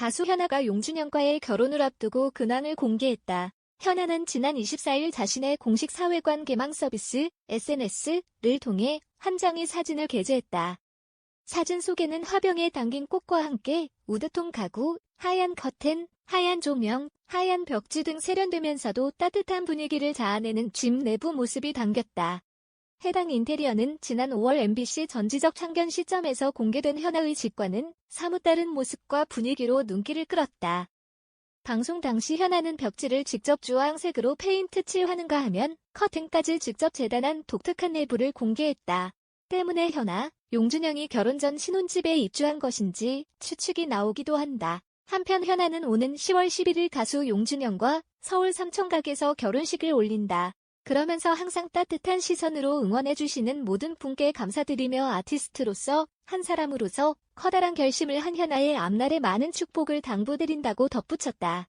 가수 현아가 용준영과의 결혼을 앞두고 근황을 공개했다. 현아는 지난 24일 자신의 공식 사회관 개망 서비스 SNS를 통해 한 장의 사진을 게재했다. 사진 속에는 화병에 담긴 꽃과 함께 우드톤 가구, 하얀 커튼, 하얀 조명, 하얀 벽지 등 세련되면서도 따뜻한 분위기를 자아내는 집 내부 모습이 담겼다. 해당 인테리어는 지난 5월 MBC 전지적 창견 시점에서 공개된 현아의 직관은 사뭇 다른 모습과 분위기로 눈길을 끌었다. 방송 당시 현아는 벽지를 직접 주황색으로 페인트 칠하는가 하면 커튼까지 직접 재단한 독특한 내부를 공개했다. 때문에 현아, 용준영이 결혼 전 신혼집에 입주한 것인지 추측이 나오기도 한다. 한편 현아는 오는 10월 11일 가수 용준영과 서울 삼청각에서 결혼식을 올린다. 그러면서 항상 따뜻한 시선으로 응원해주시는 모든 분께 감사드리며 아티스트로서 한 사람으로서 커다란 결심을 한 현아의 앞날에 많은 축복을 당부드린다고 덧붙였다.